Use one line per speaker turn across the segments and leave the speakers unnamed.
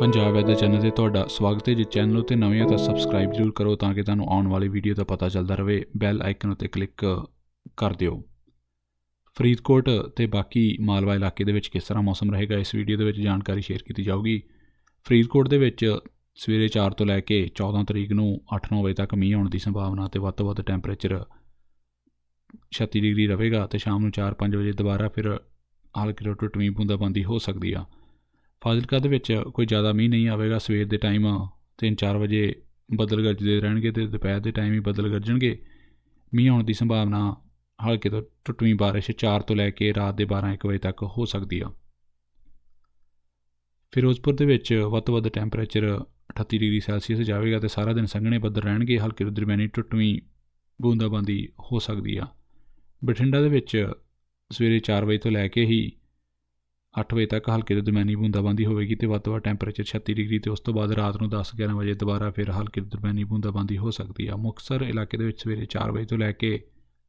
Punjab weather channel ਤੇ ਤੁਹਾਡਾ ਸਵਾਗਤ ਹੈ। ਜੇ ਚੈਨਲ ਉਤੇ ਨਵੇਂ ਹੋ ਤਾਂ ਸਬਸਕ੍ਰਾਈਬ ਜ਼ਰੂਰ ਕਰੋ ਤਾਂ ਕਿ ਤੁਹਾਨੂੰ ਆਉਣ ਵਾਲੀ ਵੀਡੀਓ ਦਾ ਪਤਾ ਚੱਲਦਾ ਰਹੇ। ਬੈਲ ਆਈਕਨ ਉਤੇ ਕਲਿੱਕ ਕਰ ਦਿਓ। ਫਰੀਦਕੋਟ ਤੇ ਬਾਕੀ ਮਾਲਵਾ ਇਲਾਕੇ ਦੇ ਵਿੱਚ ਕਿਸ ਤਰ੍ਹਾਂ ਮੌਸਮ ਰਹੇਗਾ, ਇਸ ਵੀਡੀਓ ਦੇ ਵਿੱਚ ਜਾਣਕਾਰੀ ਸ਼ੇਅਰ ਕੀਤੀ ਜਾਊਗੀ। ਫਰੀਦਕੋਟ ਦੇ ਵਿੱਚ ਸਵੇਰੇ 4 ਤੋਂ ਲੈ ਕੇ 14 ਤਰੀਕ ਨੂੰ 8-9 ਵਜੇ ਤੱਕ ਮੀਂਹ ਆਉਣ ਦੀ ਸੰਭਾਵਨਾ ਤੇ ਵੱਧ ਤੋਂ ਵੱਧ ਟੈਂਪਰੇਚਰ 36 ਡਿਗਰੀ ਰਹੇਗਾ ਤੇ ਸ਼ਾਮ ਨੂੰ 4-5 ਵਜੇ ਦੁਬਾਰਾ ਫਿਰ ਹਲਕੀ ਤੋਂ ਟੁੱਟਵੀਂ ਬੂੰਦਾਬਾਂਦੀ ਹੋ ਸਕਦੀ ਆ। ਫਾਜ਼ਿਲਕਾ ਦੇ ਵਿੱਚ ਕੋਈ ਜ਼ਿਆਦਾ ਮੀਂਹ ਨਹੀਂ ਆਵੇਗਾ, ਸਵੇਰ ਦੇ ਟਾਈਮ 3-4 ਵਜੇ ਬੱਦਲ ਗਰਜਦੇ ਰਹਿਣਗੇ ਤੇ ਦੁਪਹਿਰ ਦੇ ਟਾਈਮ ਹੀ ਬੱਦਲ ਗਰਜਣਗੇ। ਮੀਂਹ ਆਉਣ ਦੀ ਸੰਭਾਵਨਾ ਹਲਕੇ ਤੋਂ ਟੁੱਟਵੀਂ ਬਾਰਿਸ਼ 4 ਤੋਂ ਲੈ ਕੇ ਰਾਤ ਦੇ 12-1 ਵਜੇ ਤੱਕ ਹੋ ਸਕਦੀ ਆ। ਫਿਰੋਜ਼ਪੁਰ ਦੇ ਵਿੱਚ ਵੱਧ ਤੋਂ ਵੱਧ ਟੈਂਪਰੇਚਰ 38 ਡਿਗਰੀ ਸੈਲਸੀਅਸ ਜਾਵੇਗਾ ਤੇ ਸਾਰਾ ਦਿਨ ਸੰਘਣੇ ਬੱਦਲ ਰਹਿਣਗੇ, ਹਲਕੇ ਤੋਂ ਦਰਮਿਆਨੀ ਟੁੱਟਵੀਂ ਬੂੰਦਾਬਾਂਦੀ ਹੋ ਸਕਦੀ ਆ। ਬਠਿੰਡਾ ਦੇ ਵਿੱਚ ਸਵੇਰੇ 4 ਵਜੇ ਤੋਂ ਲੈ ਕੇ ਹੀ 8 ਵਜੇ ਤੱਕ ਹਲਕੇ ਤੋਂ ਦਰਮਿਆਨੀ ਬੂੰਦਾਬਾਂਦੀ ਹੋਵੇਗੀ ਤੇ ਵੱਧ ਤੋਂ ਵੱਧ ਟੈਂਪਰੇਚਰ 36 ਡਿਗਰੀ ਤੇ ਉਸ ਤੋਂ ਬਾਅਦ ਰਾਤ ਨੂੰ 10-11 ਵਜੇ ਦੁਬਾਰਾ ਫਿਰ ਹਲਕੇ ਤੋਂ ਦਰਮਿਆਨੀ ਬੂੰਦਾਬਾਂਦੀ ਹੋ ਸਕਦੀ ਆ। ਮੁਕਤਸਰ ਇਲਾਕੇ ਦੇ ਵਿੱਚ ਸਵੇਰੇ 4 ਵਜੇ ਤੋਂ ਲੈ ਕੇ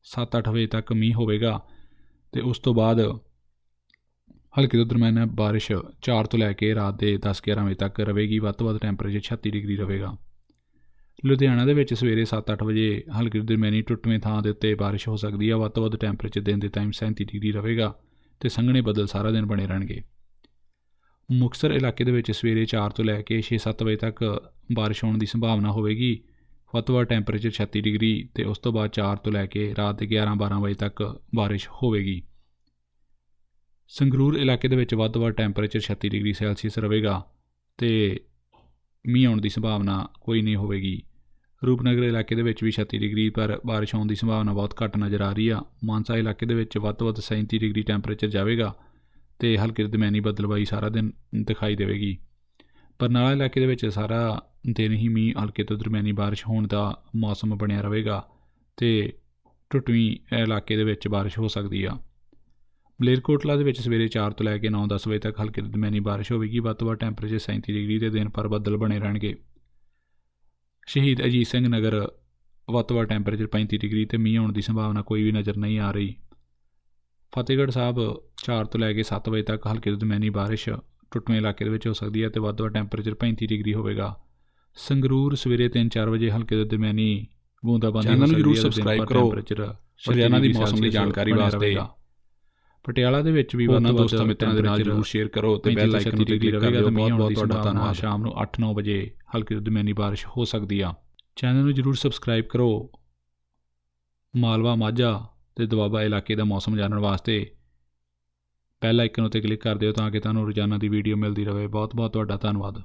7-8 ਵਜੇ ਤੱਕ ਮੀਂਹ ਹੋਵੇਗਾ ਤੇ ਉਸ ਤੋਂ ਬਾਅਦ ਹਲਕੀ ਤੋਂ ਦਰਮਿਆਨਾ ਬਾਰਿਸ਼ 4 ਤੋਂ ਲੈ ਕੇ ਰਾਤ ਦੇ 10-11 ਵਜੇ ਤੱਕ ਰਹੇਗੀ, ਵੱਧ ਤੋਂ ਵੱਧ ਟੈਂਪਰੇਚਰ 36 ਡਿਗਰੀ ਰਹੇਗਾ। ਲੁਧਿਆਣਾ ਦੇ ਵਿੱਚ ਸਵੇਰੇ 7-8 ਵਜੇ ਹਲਕੀ ਤੋਂ ਦਰਮਿਆਨੀ ਟੁੱਟਵੇਂ ਥਾਂ ਦੇ ਉੱਤੇ ਬਾਰਿਸ਼ ਹੋ ਸਕਦੀ ਆ, ਵੱਧ ਤੋਂ ਵੱਧ ਟੈਂਪਰੇਚਰ ਦਿਨ ਦੇ ਟਾਈਮ 37 ਡਿਗਰੀ ਰਹੇਗਾ। ਤੇ ਸੰਘਣੇ ਬੱਦਲ ਸਾਰਾ ਦਿਨ ਬਣੇ ਰਹਿਣਗੇ। ਮੁਕਤਸਰ ਇਲਾਕੇ ਦੇ ਵਿੱਚ ਸਵੇਰੇ 4 ਤੋਂ ਲੈ ਕੇ 6-7 ਵਜੇ ਤੱਕ ਬਾਰਿਸ਼ ਹੋਣ ਦੀ ਸੰਭਾਵਨਾ ਹੋਵੇਗੀ। ਵੱਧ ਤੋਂ ਵੱਧ ਟੈਂਪਰੇਚਰ 36 ਡਿਗਰੀ ਤੇ ਉਸ ਤੋਂ ਬਾਅਦ 4 ਤੋਂ ਲੈ ਕੇ ਰਾਤ ਦੇ 11-12 ਵਜੇ ਤੱਕ ਬਾਰਿਸ਼ ਹੋਵੇਗੀ। ਸੰਗਰੂਰ ਇਲਾਕੇ ਦੇ ਵਿੱਚ ਵੱਧ ਤੋਂ ਵੱਧ ਟੈਂਪਰੇਚਰ 36 ਡਿਗਰੀ ਸੈਲਸੀਅਸ ਰਹੇਗਾ ਤੇ ਮੀਂਹ ਆਉਣ ਦੀ ਸੰਭਾਵਨਾ ਕੋਈ ਨਹੀਂ ਹੋਵੇਗੀ। ਰੂਪਨਗਰ ਇਲਾਕੇ ਦੇ ਵਿੱਚ ਵੀ 36 ਡਿਗਰੀ ਪਰ ਬਾਰਿਸ਼ ਹੋਣ ਦੀ ਸੰਭਾਵਨਾ ਬਹੁਤ ਘੱਟ ਨਜ਼ਰ ਆ ਰਹੀ ਆ। ਮਾਨਸਾ ਇਲਾਕੇ ਦੇ ਵਿੱਚ ਵੱਧ ਤੋਂ ਵੱਧ 37 ਡਿਗਰੀ ਟੈਂਪਰੇਚਰ ਜਾਵੇਗਾ ਤੇ ਹਲਕੀ ਦਰਮਿਆਨੀ ਬਦਲਵਾਈ ਸਾਰਾ ਦਿਨ ਦਿਖਾਈ ਦੇਵੇਗੀ। ਬਰਨਾਲਾ ਇਲਾਕੇ ਦੇ ਵਿੱਚ ਸਾਰਾ ਦਿਨ ਹੀ ਮੀਂਹ ਹਲਕੇ ਤੋਂ ਦਰਮਿਆਨੀ ਬਾਰਿਸ਼ ਹੋਣ ਦਾ ਮੌਸਮ ਬਣਿਆ ਰਹੇਗਾ ਤੇ ਟੁੱਟਵੀਂ ਇਲਾਕੇ ਦੇ ਵਿੱਚ ਬਾਰਿਸ਼ ਹੋ ਸਕਦੀ ਆ। ਮਲੇਰਕੋਟਲਾ ਦੇ ਵਿੱਚ ਸਵੇਰੇ 4 ਤੋਂ ਲੈ ਕੇ 9-10 ਵਜੇ ਤੱਕ ਹਲਕੀ ਤੋਂ ਦਰਮਿਆਨੀ ਬਾਰਿਸ਼ ਹੋਵੇਗੀ। ਵੱਧ ਤੋਂ ਵੱਧ ਟੈਂਪਰੇਚਰ 37 ਡਿਗਰੀ ਤੇ ਦਿਨ ਪਰ ਬੱਦਲ ਬਣੇ ਰਹਿਣਗੇ। ਸ਼ਹੀਦ ਅਜੀਤ ਸਿੰਘ ਨਗਰ ਵੱਧ ਟੈਂਪਰੇਚਰ 35 ਡਿਗਰੀ ਤੇ ਮੀਂਹ ਆਉਣ ਦੀ ਸੰਭਾਵਨਾ ਕੋਈ ਵੀ ਨਜ਼ਰ ਨਹੀਂ ਆ ਰਹੀ ਫਤਿਹਗੜ੍ਹ ਸਾਹਿਬ 4 ਤੋਂ ਲੈ ਕੇ 7 ਵਜੇ ਤੱਕ ਹਲਕੀ ਤੋਂ ਦਰਮਿਆਨੀ ਬਾਰਿਸ਼ ਟੁੱਟਵੇਂ ਇਲਾਕੇ ਦੇ ਵਿੱਚ ਹੋ ਸਕਦੀ ਹੈ ਤੇ ਵੱਧ ਟੈਂਪਰੇਚਰ 35 ਡਿਗਰੀ ਹੋਵੇਗਾ ਸੰਗਰੂਰ ਸਵੇਰੇ 3-4 ਵਜੇ ਹਲਕੇ ਤੋਂ ਦਰਮਿਆਨੀ ਬੂੰਦਾਬਾਂਦੀ
ਚੈਨਲ ਨੂੰ ਜ਼ਰੂਰ
ਭਰ
ਕਰੋ। ਹਰਿਆਣਾ ਦੀ
36
ਮੌਸਮ ਦੀ ਜਾਣਕਾਰੀ ਵਾਸਤੇ।
ਪਟਿਆਲਾ ਦੇ ਵਿੱਚ ਵੀ ਵੱਧ
ਦੋਸਤਾਂ ਮਿੱਤਰਾਂ ਦੇ ਨਾਲ ਜ਼ਰੂਰ ਸ਼ੇਅਰ ਕਰੋ ਤੇ ਬੈਲ ਆਈਕਨ
ਤੇ
ਕਲਿੱਕ ਕਰ ਦਿਓ ਬਹੁਤ ਬਹੁਤ ਤੁਹਾਡਾ ਧੰਨਵਾਦ।
ਸ਼ਾਮ ਨੂੰ 8-9 ਵਜੇ ਹਲਕੀ ਦਰਮਿਆਨੀ ਬਾਰਿਸ਼ ਹੋ ਸਕਦੀ ਆ। ਚੈਨਲ ਨੂੰ ਜਰੂਰ ਸਬਸਕ੍ਰਾਈਬ ਕਰੋ। ਮਾਲਵਾ ਮਾਝਾ ਤੇ ਦੁਆਬਾ ਇਲਾਕੇ ਦਾ ਮੌਸਮ ਜਾਣਨ ਵਾਸਤੇ ਬੈਲ ਆਈਕਨ ਉੱਤੇ ਕਲਿੱਕ ਕਰ ਦਿਓ ਤਾਂ ਕਿ ਤੁਹਾਨੂੰ ਰੋਜ਼ਾਨਾ ਦੀ ਵੀਡੀਓ ਮਿਲਦੀ ਰਹੇ। ਬਹੁਤ ਬਹੁਤ ਤੁਹਾਡਾ ਧੰਨਵਾਦ।